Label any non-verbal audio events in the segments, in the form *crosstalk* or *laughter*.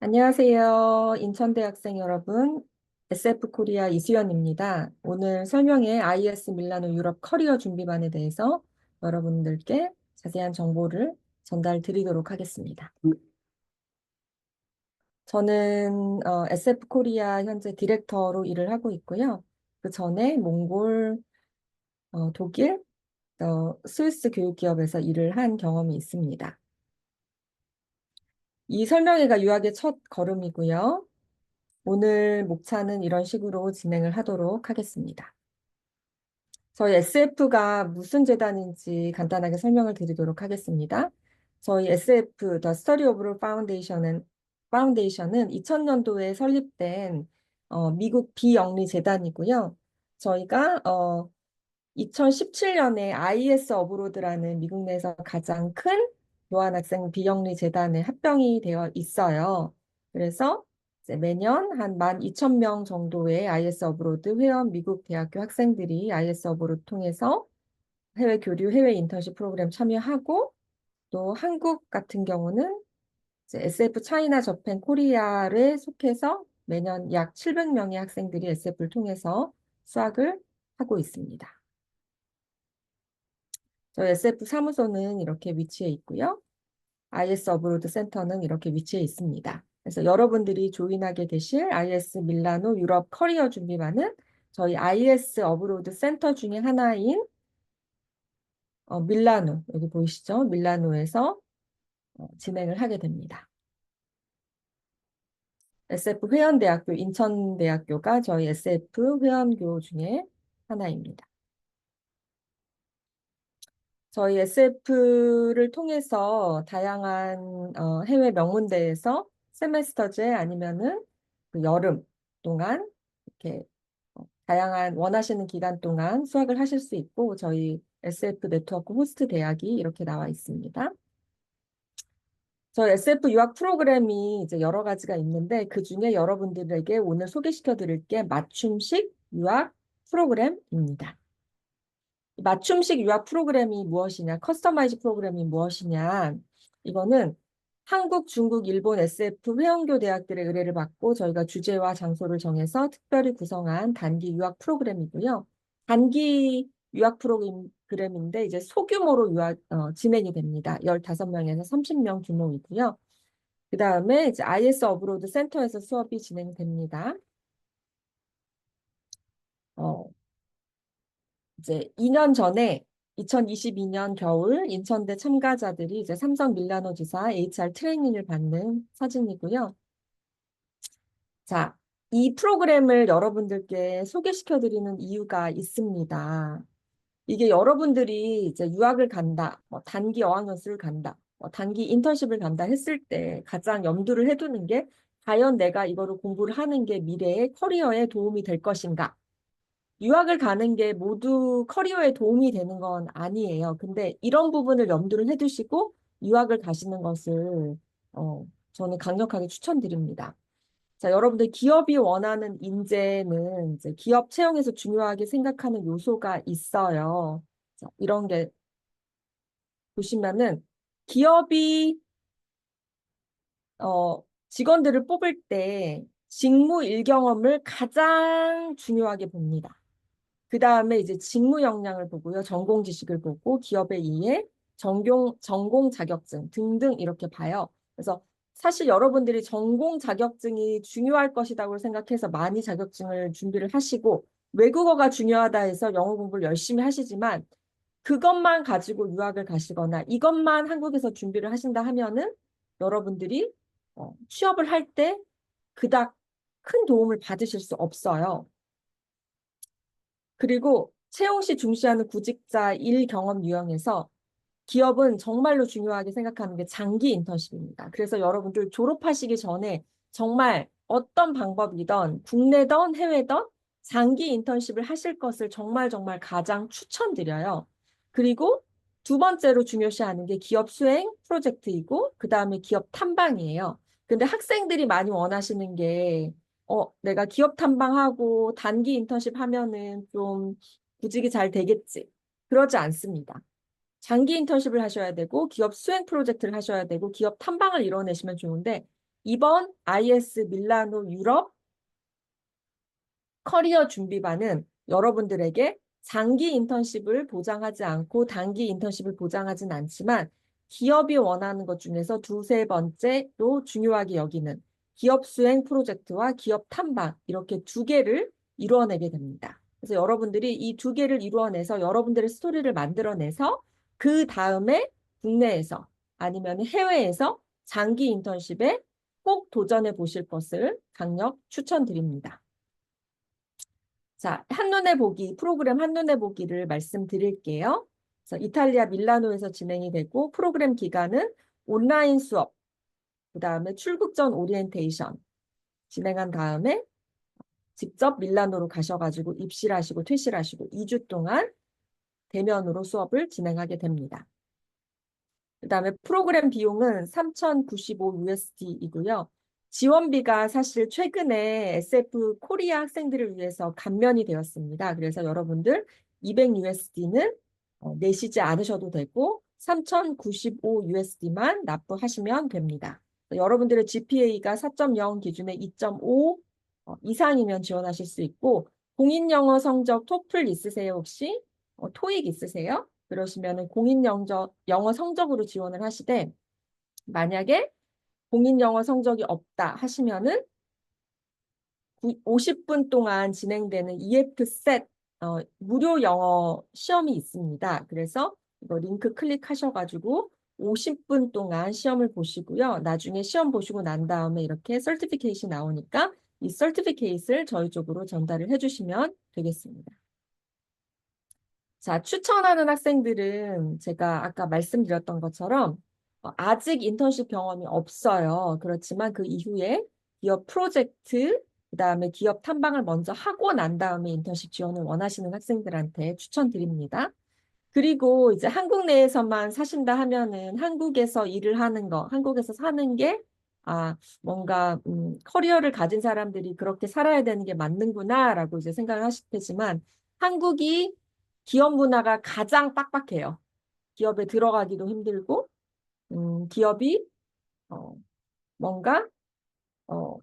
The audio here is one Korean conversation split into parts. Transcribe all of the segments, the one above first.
안녕하세요. 인천대학생 여러분. SF코리아 이수연입니다. 오늘 설명회 IS 밀라노 유럽 커리어 준비반에 대해서 여러분들께 자세한 정보를 전달 드리도록 하겠습니다. 저는 어, SF코리아 현재 디렉터로 일을 하고 있고요. 그 전에 몽골, 어, 독일, 어, 스위스 교육기업에서 일을 한 경험이 있습니다. 이 설명회가 유학의 첫 걸음이고요. 오늘 목차는 이런 식으로 진행을 하도록 하겠습니다. 저희 SF가 무슨 재단인지 간단하게 설명을 드리도록 하겠습니다. 저희 SF, The Study of Foundation은, Foundation은 2000년도에 설립된 어, 미국 비영리 재단이고요. 저희가 어, 2017년에 IS 어브로드라는 미국 내에서 가장 큰 교환학생 비영리 재단에 합병이 되어 있어요. 그래서 이제 매년 한 12,000명 정도의 IS 어브로드 회원 미국 대학교 학생들이 IS 어브로드 통해서 해외 교류, 해외 인턴십 프로그램 참여하고 또 한국 같은 경우는 이제 SF 차이나 저펜 코리아에 속해서 매년 약 700명의 학생들이 SF를 통해서 수학을 하고 있습니다. SF 사무소는 이렇게 위치해 있고요. IS 어브로드 센터는 이렇게 위치해 있습니다. 그래서 여러분들이 조인하게 되실 IS 밀라노 유럽 커리어 준비반은 저희 IS 어브로드 센터 중에 하나인 어, 밀라노, 여기 보이시죠? 밀라노에서 어, 진행을 하게 됩니다. SF 회원대학교, 인천대학교가 저희 SF 회원교 중에 하나입니다. 저희 SF를 통해서 다양한 어, 해외 명문대에서 세메스터제 아니면은 그 여름 동안 이렇게 어, 다양한 원하시는 기간 동안 수학을 하실 수 있고 저희 SF 네트워크 호스트 대학이 이렇게 나와 있습니다. 저희 SF 유학 프로그램이 이제 여러 가지가 있는데 그 중에 여러분들에게 오늘 소개시켜 드릴 게 맞춤식 유학 프로그램입니다. 맞춤식 유학 프로그램이 무엇이냐, 커스터마이즈 프로그램이 무엇이냐, 이거는 한국, 중국, 일본 SF 회원교 대학들의 의뢰를 받고 저희가 주제와 장소를 정해서 특별히 구성한 단기 유학 프로그램이고요. 단기 유학 프로그램인데 이제 소규모로 유학 어, 진행이 됩니다. 15명에서 30명 규모이고요. 그 다음에 이제 IS 어브로드 센터에서 수업이 진행됩니다. 어, 이제 2년 전에 2022년 겨울 인천대 참가자들이 이제 삼성 밀라노 지사 HR 트레이닝을 받는 사진이고요. 자, 이 프로그램을 여러분들께 소개시켜 드리는 이유가 있습니다. 이게 여러분들이 이제 유학을 간다, 뭐 단기 어학연수를 간다, 뭐 단기 인턴십을 간다 했을 때 가장 염두를 해두는 게 과연 내가 이거를 공부를 하는 게 미래의 커리어에 도움이 될 것인가? 유학을 가는 게 모두 커리어에 도움이 되는 건 아니에요. 근데 이런 부분을 염두를 해두시고 유학을 가시는 것을 어, 저는 강력하게 추천드립니다. 자, 여러분들 기업이 원하는 인재는 이제 기업 채용에서 중요하게 생각하는 요소가 있어요. 자, 이런 게 보시면은 기업이 어, 직원들을 뽑을 때 직무 일경험을 가장 중요하게 봅니다. 그 다음에 이제 직무 역량을 보고요. 전공 지식을 보고 기업의 이해, 전공, 전공 자격증 등등 이렇게 봐요. 그래서 사실 여러분들이 전공 자격증이 중요할 것이라고 생각해서 많이 자격증을 준비를 하시고 외국어가 중요하다 해서 영어 공부를 열심히 하시지만 그것만 가지고 유학을 가시거나 이것만 한국에서 준비를 하신다 하면은 여러분들이 어, 취업을 할 때 그닥 큰 도움을 받으실 수 없어요. 그리고 채용 시 중시하는 구직자 일 경험 유형에서 기업은 정말로 중요하게 생각하는 게 장기 인턴십입니다. 그래서 여러분들 졸업하시기 전에 정말 어떤 방법이든 국내든 해외든 장기 인턴십을 하실 것을 정말 정말 가장 추천드려요. 그리고 두 번째로 중요시하는 게 기업 수행 프로젝트이고 그 다음에 기업 탐방이에요. 근데 학생들이 많이 원하시는 게 어, 내가 기업 탐방하고 단기 인턴십 하면은 좀 구직이 잘 되겠지. 그러지 않습니다. 장기 인턴십을 하셔야 되고 기업 수행 프로젝트를 하셔야 되고 기업 탐방을 이뤄내시면 좋은데 이번 IS 밀라노 유럽 커리어 준비반은 여러분들에게 장기 인턴십을 보장하지 않고 단기 인턴십을 보장하진 않지만 기업이 원하는 것 중에서 두세 번째로 중요하게 여기는 기업 수행 프로젝트와 기업 탐방 이렇게 두 개를 이루어내게 됩니다. 그래서 여러분들이 이 두 개를 이루어내서 여러분들의 스토리를 만들어내서 그 다음에 국내에서 아니면 해외에서 장기 인턴십에 꼭 도전해 보실 것을 강력 추천드립니다. 자, 한눈에 보기, 프로그램 한눈에 보기를 말씀드릴게요. 그래서 이탈리아 밀라노에서 진행이 되고 프로그램 기간은 온라인 수업, 그 다음에 출국 전 오리엔테이션 진행한 다음에 직접 밀라노로 가셔가지고 입실하시고 퇴실하시고 2주 동안 대면으로 수업을 진행하게 됩니다. 그 다음에 프로그램 비용은 3,095USD이고요. 지원비가 사실 최근에 SF 코리아 학생들을 위해서 감면이 되었습니다. 그래서 여러분들 200USD는 어, 내시지 않으셔도 되고 3,095USD만 납부하시면 됩니다. 여러분들의 GPA가 4.0 기준에 2.5 어, 이상이면 지원하실 수 있고 공인 영어 성적 토플 있으세요 혹시? 어, 토익 있으세요? 그러시면 공인 영어, 영어 성적으로 지원을 하시되 만약에 공인 영어 성적이 없다 하시면은 50분 동안 진행되는 EF셋 어, 무료 영어 시험이 있습니다. 그래서 이거 링크 클릭하셔가지고 50분 동안 시험을 보시고요. 나중에 시험 보시고 난 다음에 이렇게 설티피케이션 나오니까 이 설티피케이트를 저희 쪽으로 전달을 해주시면 되겠습니다. 자, 추천하는 학생들은 제가 아까 말씀드렸던 것처럼 어, 아직 인턴십 경험이 없어요. 그렇지만 그 이후에 기업 프로젝트, 그 다음에 기업 탐방을 먼저 하고 난 다음에 인턴십 지원을 원하시는 학생들한테 추천드립니다. 그리고 이제 한국 내에서만 사신다 하면은 한국에서 일을 하는 거, 한국에서 사는 게 아, 뭔가 음, 커리어를 가진 사람들이 그렇게 살아야 되는 게 맞는구나라고 이제 생각을 하실 테지만 한국이 기업 문화가 가장 빡빡해요. 기업에 들어가기도 힘들고 음, 기업이 어, 뭔가 어,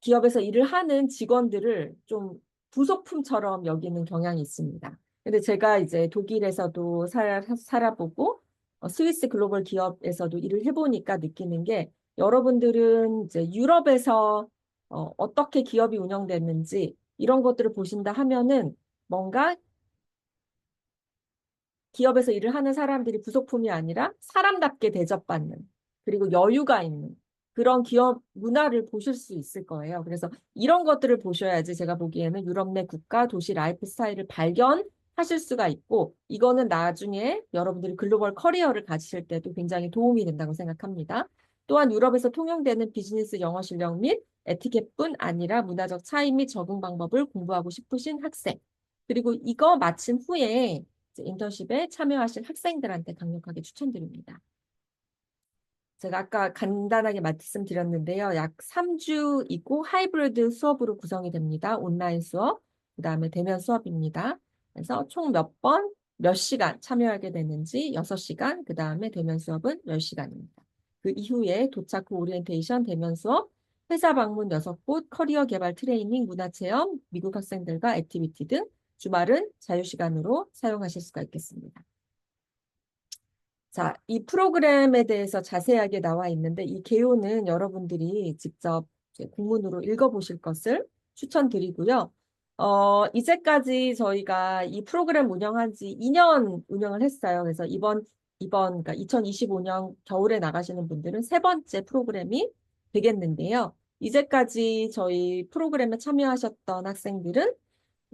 기업에서 일을 하는 직원들을 좀 부속품처럼 여기는 경향이 있습니다. 근데 제가 이제 독일에서도 살, 살아보고 어, 스위스 글로벌 기업에서도 일을 해보니까 느끼는 게 여러분들은 이제 유럽에서 어, 어떻게 기업이 운영됐는지 이런 것들을 보신다 하면은 뭔가 기업에서 일을 하는 사람들이 부속품이 아니라 사람답게 대접받는 그리고 여유가 있는 그런 기업 문화를 보실 수 있을 거예요. 그래서 이런 것들을 보셔야지 제가 보기에는 유럽 내 국가 도시 라이프 스타일을 발견 하실 수가 있고 이거는 나중에 여러분들이 글로벌 커리어를 가지실 때도 굉장히 도움이 된다고 생각합니다. 또한 유럽에서 통용되는 비즈니스 영어 실력 및 에티켓뿐 아니라 문화적 차이 및 적응 방법을 공부하고 싶으신 학생 그리고 이거 마친 후에 인턴십에 참여하실 학생들한테 강력하게 추천드립니다. 제가 아까 간단하게 말씀드렸는데요. 약 3주이고 하이브리드 수업으로 구성이 됩니다. 온라인 수업, 그 다음에 대면 수업입니다. 그래서 총 몇 번, 몇 시간 참여하게 되는지 6시간, 그 다음에 대면 수업은 10시간입니다. 그 이후에 도착 후 오리엔테이션 대면 수업, 회사 방문 6곳, 커리어 개발 트레이닝, 문화체험, 미국 학생들과 액티비티 등 주말은 자유시간으로 사용하실 수가 있겠습니다. 자, 이 프로그램에 대해서 자세하게 나와 있는데 이 개요는 여러분들이 직접 공문으로 읽어보실 것을 추천드리고요. 어, 이제까지 저희가 이 프로그램 운영한 지 2년 운영을 했어요. 그래서 이번, 이번, 그러니까 2025년 겨울에 나가시는 분들은 세 번째 프로그램이 되겠는데요. 이제까지 저희 프로그램에 참여하셨던 학생들은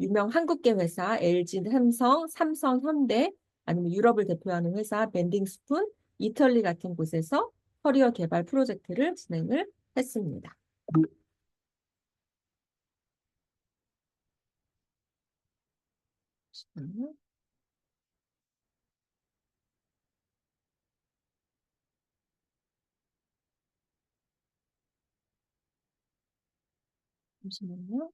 유명 한국계 회사 LG, 삼성, 삼성, 현대 아니면 유럽을 대표하는 회사 밴딩스푼, 이탈리 같은 곳에서 커리어 개발 프로젝트를 진행을 했습니다. 잠시만요.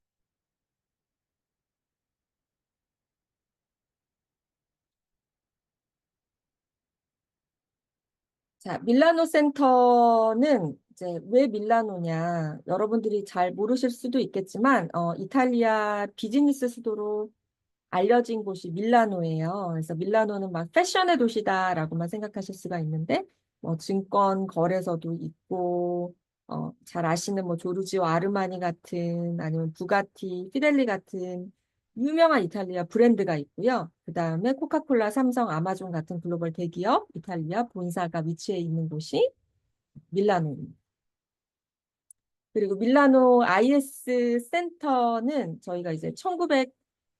자, 밀라노 센터는 이제 왜 밀라노냐? 여러분들이 잘 모르실 수도 있겠지만, 어, 이탈리아 비즈니스 수도로 알려진 곳이 밀라노예요. 그래서 밀라노는 막 패션의 도시다라고만 생각하실 수가 있는데, 뭐 증권 거래소도 있고, 어, 잘 아시는 뭐 조르지오 아르마니 같은 아니면 부가티, 피델리 같은 유명한 이탈리아 브랜드가 있고요. 그 다음에 코카콜라, 삼성, 아마존 같은 글로벌 대기업 이탈리아 본사가 위치해 있는 곳이 밀라노입니다. 그리고 밀라노 IS 센터는 저희가 이제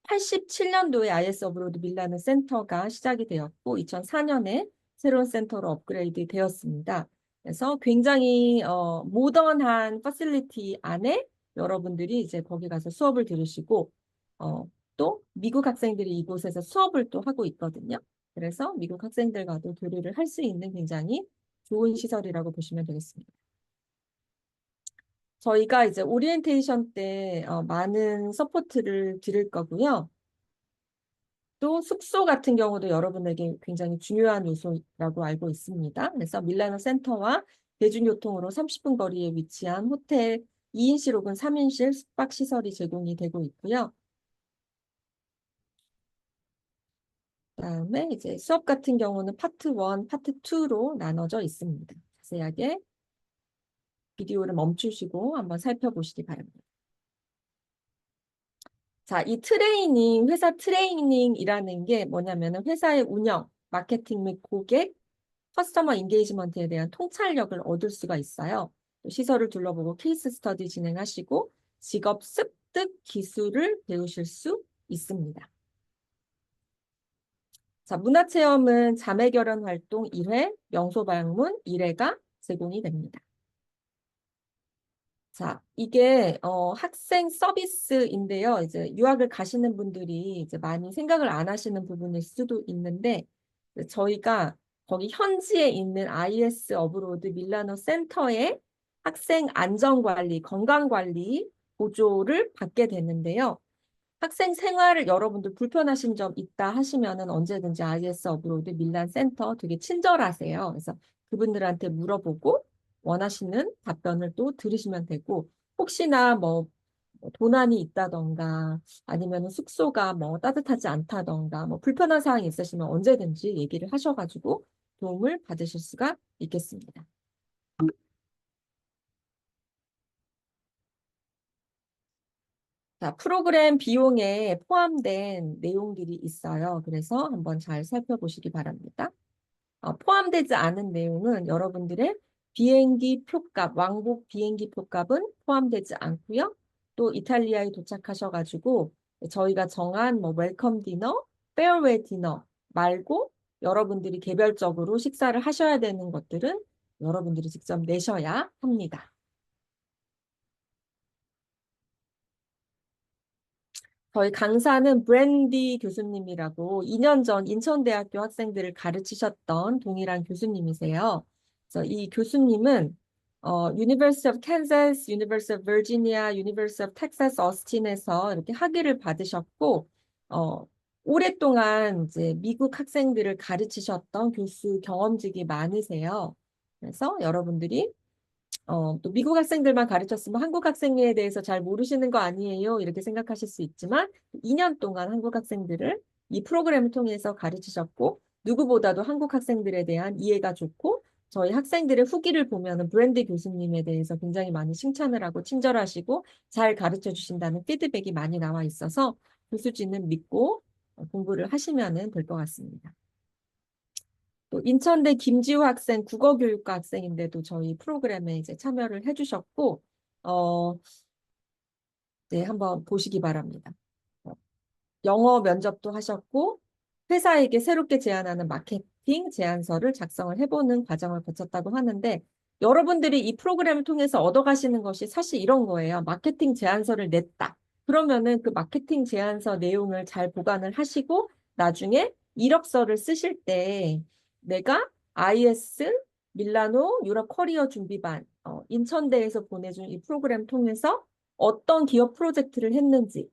1987년도에 IS 어브로드 밀라노 센터가 시작이 되었고 2004년에 새로운 센터로 업그레이드 되었습니다. 그래서 굉장히 어, 모던한 퍼실리티 안에 여러분들이 이제 거기 가서 수업을 들으시고 어, 또 미국 학생들이 이곳에서 수업을 또 하고 있거든요. 그래서 미국 학생들과도 교류를 할 수 있는 굉장히 좋은 시설이라고 보시면 되겠습니다. 저희가 이제 오리엔테이션 때 어, 많은 서포트를 드릴 거고요. 또 숙소 같은 경우도 여러분에게 굉장히 중요한 요소라고 알고 있습니다. 그래서 밀라노 센터와 대중교통으로 30분 거리에 위치한 호텔 2인실 혹은 3인실 숙박 시설이 제공이 되고 있고요. 그다음에 이제 수업 같은 경우는 파트 1, 파트 2로 나눠져 있습니다. 자세하게 비디오를 멈추시고 한번 살펴보시기 바랍니다. 자, 이 트레이닝, 회사 트레이닝이라는 게 뭐냐면은 회사의 운영, 마케팅 및 고객, 커스터머 인게이지먼트에 대한 통찰력을 얻을 수가 있어요. 시설을 둘러보고 케이스 스터디 진행하시고 직업 습득 기술을 배우실 수 있습니다. 자, 문화체험은 자매결연 활동 1회, 명소 방문 1회가 제공이 됩니다. 자, 이게 어, 학생 서비스인데요. 이제 유학을 가시는 분들이 이제 많이 생각을 안 하시는 부분일 수도 있는데 저희가 거기 현지에 있는 IS 어브로드 밀라노 센터에 학생 안전관리, 건강관리 보조를 받게 되는데요. 학생 생활을 여러분들 불편하신 점 있다 하시면은 언제든지 IS 어브로드 밀란 센터 되게 친절하세요. 그래서 그분들한테 물어보고 원하시는 답변을 또 들으시면 되고 혹시나 뭐 도난이 있다던가 아니면 숙소가 뭐 따뜻하지 않다던가 뭐 불편한 사항이 있으시면 언제든지 얘기를 하셔가지고 도움을 받으실 수가 있겠습니다. 자, 프로그램 비용에 포함된 내용들이 있어요. 그래서 한번 잘 살펴보시기 바랍니다. 어, 포함되지 않은 내용은 여러분들의 비행기 표값, 왕복 비행기 표값은 포함되지 않고요. 또 이탈리아에 도착하셔가지고 저희가 정한 뭐 웰컴 디너, 페어웨이 디너 말고 여러분들이 개별적으로 식사를 하셔야 되는 것들은 여러분들이 직접 내셔야 합니다. 저희 강사는 브랜디 교수님이라고 2년 전 인천대학교 학생들을 가르치셨던 동일한 교수님이세요. 그래서 이 교수님은 어, University of Kansas, University of Virginia, University of Texas, 어스틴에서 이렇게 학위를 받으셨고 어, 오랫동안 이제 미국 학생들을 가르치셨던 교수 경험직이 많으세요. 그래서 여러분들이 어, 또 미국 학생들만 가르쳤으면 한국 학생에 대해서 잘 모르시는 거 아니에요? 이렇게 생각하실 수 있지만 2년 동안 한국 학생들을 이 프로그램을 통해서 가르치셨고 누구보다도 한국 학생들에 대한 이해가 좋고 저희 학생들의 후기를 보면 브랜드 교수님에 대해서 굉장히 많이 칭찬을 하고 친절하시고 잘 가르쳐 주신다는 피드백이 많이 나와 있어서 교수진은 믿고 공부를 하시면 될 것 같습니다. 또 인천대 김지우 학생 국어교육과 학생인데도 저희 프로그램에 이제 참여를 해주셨고 어, 네, 한번 보시기 바랍니다. 어, 영어 면접도 하셨고 회사에게 새롭게 제안하는 마케팅 제안서를 작성을 해보는 과정을 거쳤다고 하는데 여러분들이 이 프로그램을 통해서 얻어가시는 것이 사실 이런 거예요. 마케팅 제안서를 냈다. 그러면은 그 마케팅 제안서 내용을 잘 보관을 하시고 나중에 이력서를 쓰실 때 내가 IS 밀라노 유럽 커리어 준비반 어, 인천대에서 보내준 이 프로그램 통해서 어떤 기업 프로젝트를 했는지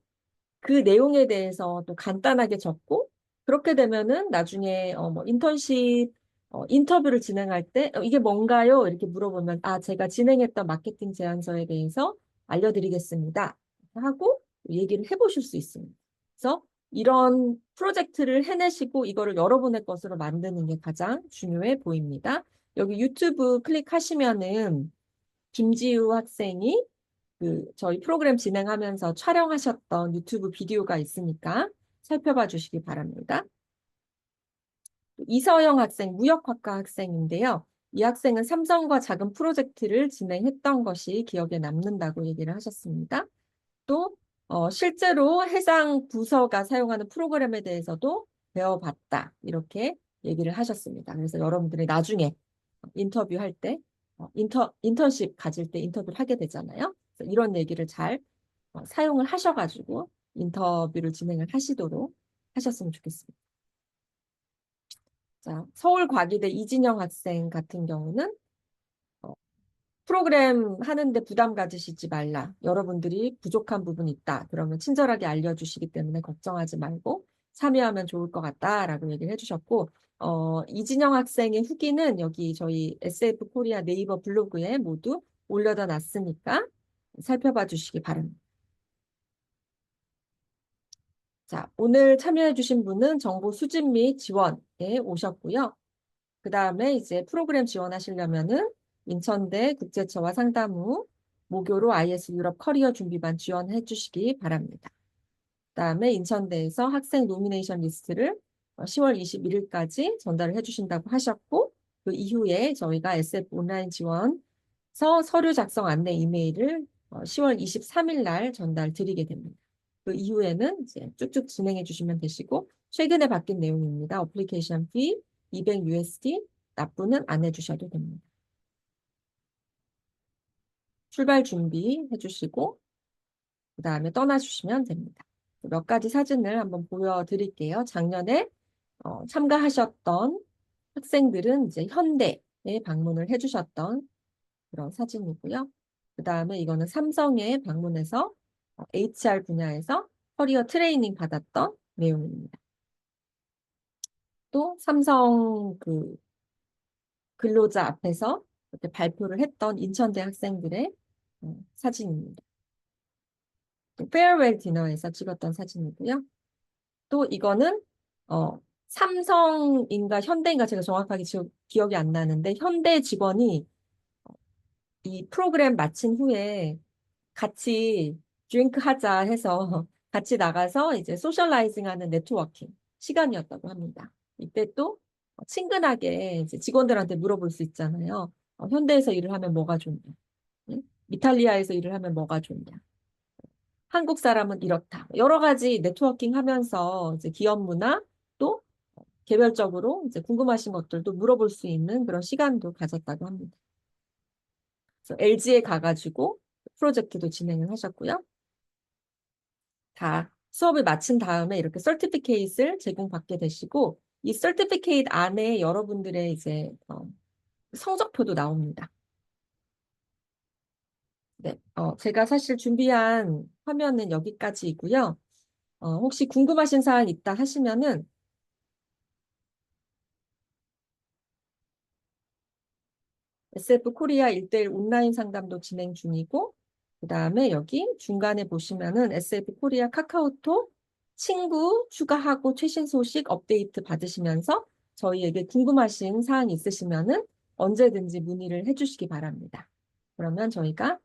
그 내용에 대해서 또 간단하게 적고 그렇게 되면은 나중에 어, 뭐 인턴십 어, 인터뷰를 진행할 때 어, 이게 뭔가요? 이렇게 물어보면 아 제가 진행했던 마케팅 제안서에 대해서 알려드리겠습니다. 하고 얘기를 해보실 수 있습니다. 그래서 이런 프로젝트를 해내시고 이거를 여러분의 것으로 만드는 게 가장 중요해 보입니다. 여기 유튜브 클릭하시면은 김지우 학생이 그 저희 프로그램 진행하면서 촬영하셨던 유튜브 비디오가 있으니까 살펴봐 주시기 바랍니다. 이서영 학생, 무역학과 학생인데요. 이 학생은 삼성과 작은 프로젝트를 진행했던 것이 기억에 남는다고 얘기를 하셨습니다. 또 어, 실제로 해당 부서가 사용하는 프로그램에 대해서도 배워봤다. 이렇게 얘기를 하셨습니다. 그래서 여러분들이 나중에 인터뷰할 때, 어, 인터, 인턴십 가질 때 인터뷰를 하게 되잖아요. 이런 얘기를 잘 어, 사용을 하셔가지고 인터뷰를 진행을 하시도록 하셨으면 좋겠습니다. 자, 서울과기대 이진영 학생 같은 경우는 어, 프로그램 하는데 부담 가지시지 말라. 여러분들이 부족한 부분이 있다. 그러면 친절하게 알려주시기 때문에 걱정하지 말고 참여하면 좋을 것 같다라고 얘기를 해주셨고 어, 이진영 학생의 후기는 여기 저희 SF 코리아 네이버 블로그에 모두 올려다 놨으니까 살펴봐 주시기 바랍니다. 자, 오늘 참여해주신 분은 정보 수집 및 지원에 오셨고요. 그 다음에 이제 프로그램 지원하시려면은 인천대 국제처와 상담 후 모교로 IS 유럽 커리어 준비반 지원해 주시기 바랍니다. 그 다음에 인천대에서 학생 노미네이션 리스트를 10월 21일까지 전달을 해주신다고 하셨고 그 이후에 저희가 SF 온라인 지원서 서류 작성 안내 이메일을 10월 23일 날 전달 드리게 됩니다. 그 이후에는 이제 쭉쭉 진행해 주시면 되시고 최근에 바뀐 내용입니다. 어플리케이션 피 200USD 납부는 안 해주셔도 됩니다. 출발 준비해 주시고 그 다음에 떠나주시면 됩니다. 몇 가지 사진을 한번 보여드릴게요. 작년에 어, 참가하셨던 학생들은 이제 현대에 방문을 해주셨던 그런 사진이고요. 그 다음에 이거는 삼성에 방문해서 HR 분야에서 커리어 트레이닝 받았던 내용입니다. 또 삼성 그 근로자 앞에서 그때 발표를 했던 인천대 학생들의 어, 사진입니다. 또 페어웰 디너에서 찍었던 사진이고요. 또 이거는 어, 삼성인가 현대인가 제가 정확하게 기억이 안 나는데 현대 직원이 어, 이 프로그램 마친 후에 같이 드링크 하자 해서 같이 나가서 이제 소셜라이징 하는 네트워킹 시간이었다고 합니다. 이때 또 친근하게 이제 직원들한테 물어볼 수 있잖아요. 어, 현대에서 일을 하면 뭐가 좋냐? 응? 이탈리아에서 일을 하면 뭐가 좋냐? 한국 사람은 이렇다. 여러 가지 네트워킹 하면서 이제 기업 문화 또 개별적으로 이제 궁금하신 것들도 물어볼 수 있는 그런 시간도 가졌다고 합니다. LG에 가가지고 프로젝트도 진행을 하셨고요. 다 수업을 마친 다음에 이렇게 설티피케이트를 제공받게 되시고 이 설티피케이트 안에 여러분들의 이제 어, 성적표도 나옵니다. 네, 어, 제가 사실 준비한 화면은 여기까지이고요. 어, 혹시 궁금하신 사항 있다 하시면은 SF 코리아 1대1 온라인 상담도 진행 중이고 그 다음에 여기 중간에 보시면은 SF 코리아 카카오톡 친구 추가하고 최신 소식 업데이트 받으시면서 저희에게 궁금하신 사항 있으시면은 언제든지 문의를 해주시기 바랍니다. 그러면 저희가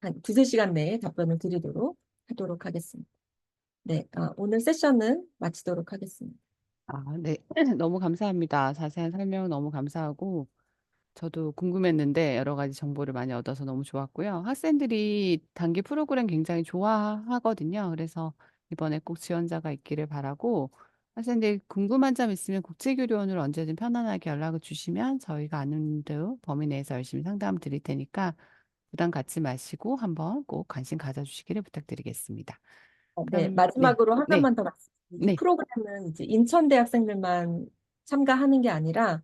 한 두세 시간 내에 답변을 드리도록 하도록 하겠습니다. 네, 어, 오늘 세션은 마치도록 하겠습니다. 아, 네. *clears throat* 너무 감사합니다. 자세한 설명 너무 감사하고 저도 궁금했는데 여러 가지 정보를 많이 얻어서 너무 좋았고요. 학생들이 단기 프로그램 굉장히 좋아하거든요. 그래서 이번에 꼭 지원자가 있기를 바라고 학생들 궁금한 점 있으면 국제교류원으로 언제든 편안하게 연락을 주시면 저희가 아는 대로 범위 내에서 열심히 상담 드릴 테니까 부담 갖지 마시고 한번 꼭 관심 가져주시기를 부탁드리겠습니다. 어, 네, 그럼 네, 마지막으로 네, 하나만 더 말씀드리면 네. 프로그램은 이제 인천 대 학생들만 참가하는 게 아니라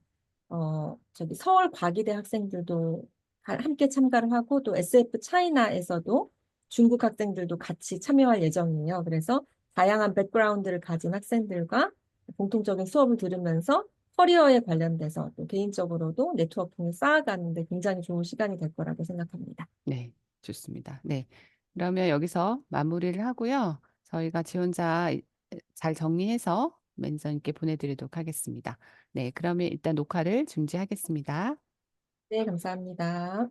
어, 저기 서울 과기대 학생들도 함께 참가를 하고 또 SF 차이나에서도 중국 학생들도 같이 참여할 예정이에요. 그래서 다양한 백그라운드를 가진 학생들과 공통적인 수업을 들으면서 커리어에 관련돼서 또 개인적으로도 네트워킹을 쌓아가는데 굉장히 좋은 시간이 될 거라고 생각합니다. 네, 좋습니다. 네. 그러면 여기서 마무리를 하고요. 저희가 지원자 잘 정리해서 매니저님께 보내드리도록 하겠습니다. 네, 그러면 일단 녹화를 중지하겠습니다. 네, 감사합니다.